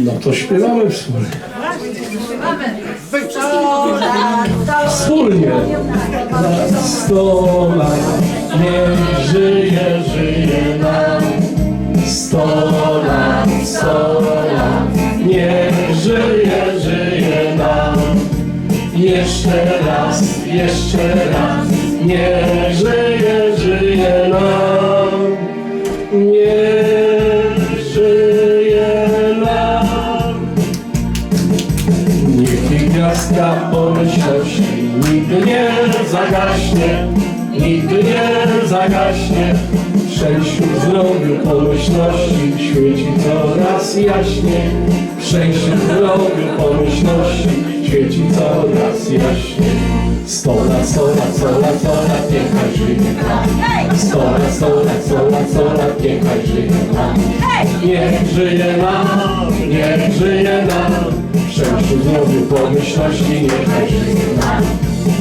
No to śpiewamy wspólnie. Wspólnie. Na sto lat niech żyje, żyje nam. Sto lat, sto lat, niech żyje, żyje nam. Jeszcze raz, jeszcze raz, nigdy nie zagaśnie, nigdy nie zagaśnie. Szczęściu zdrowiu pomyślności świeci coraz jaśniej. Szczęściu zdrowiu pomyślności świeci coraz jaśniej. Sto lat, sto lat, sto lat, sto lat, niechaj żyje nam. Sto lat, sto lat, sto lat, sto lat, niechaj żyje nam. Niech żyje nam, niech żyje nam. W szczęściu zdrowiu pomyślności niechaj żyje nam.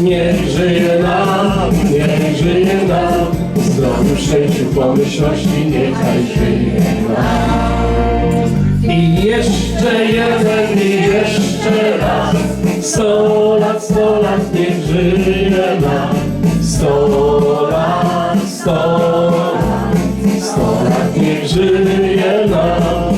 Niech żyje nam, niech żyje nam. W zdrowiu, szczęściu pomyślności niechaj żyje nam. I jeszcze jeden, i jeszcze raz. Sto lat, sto lat, niech żyje nam. Sto lat, sto lat, sto lat, niech żyje nam.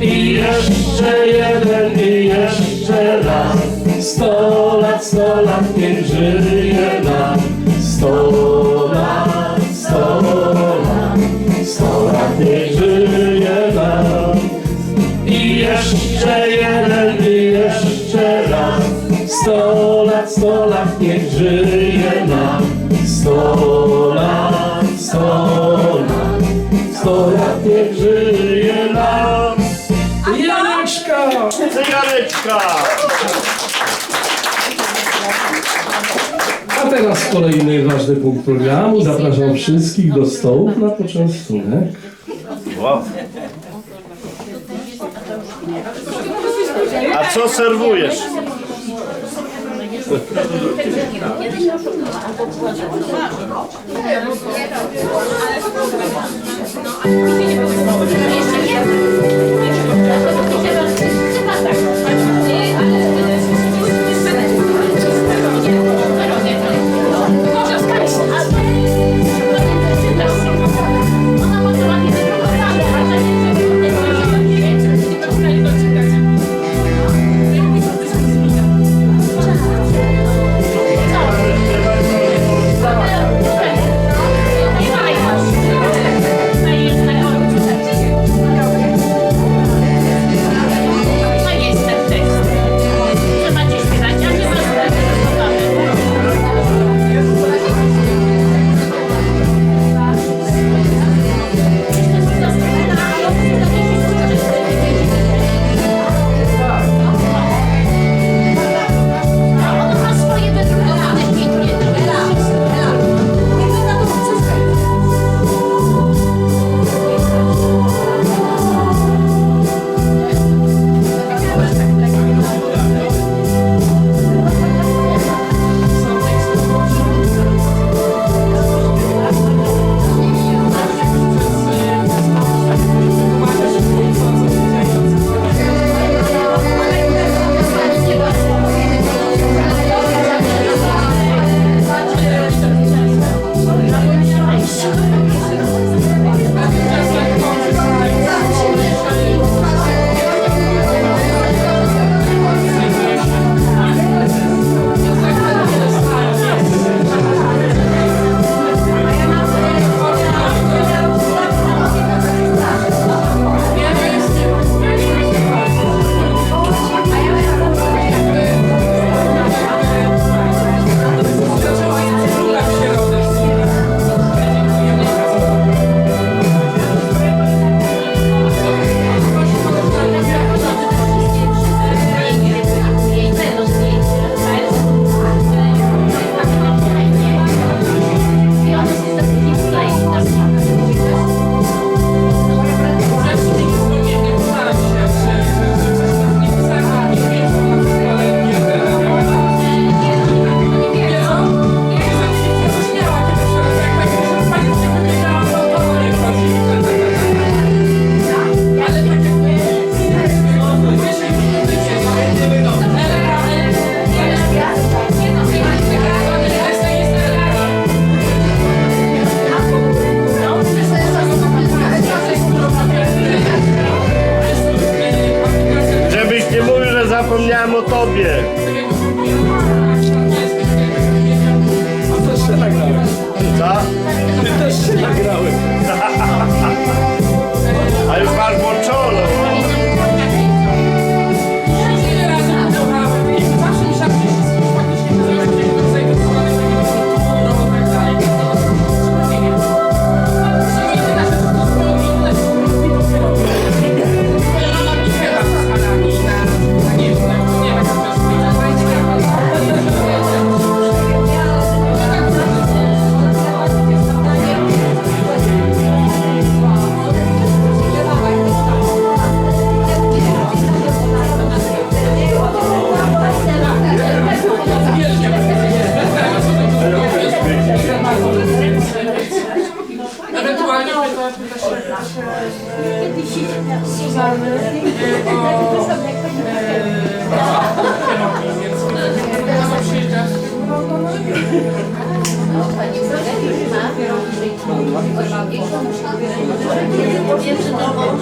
I jeszcze jeden, i jeszcze raz. Sto lat, sto lat, niech żyje nam. Sto lat, sto lat, sto lat, niech żyje nam. I jeszcze Sto lat, sto lat, niech żyje nam. Sto lat, sto lat, sto lat, niech żyje nam. Janeczka! Cygareczka! A teraz kolejny ważny punkt programu. Zapraszam wszystkich do stołów na poczęstunek. Wow. A co serwujesz? Kiedyś o tobie. Co? Субтитры создавал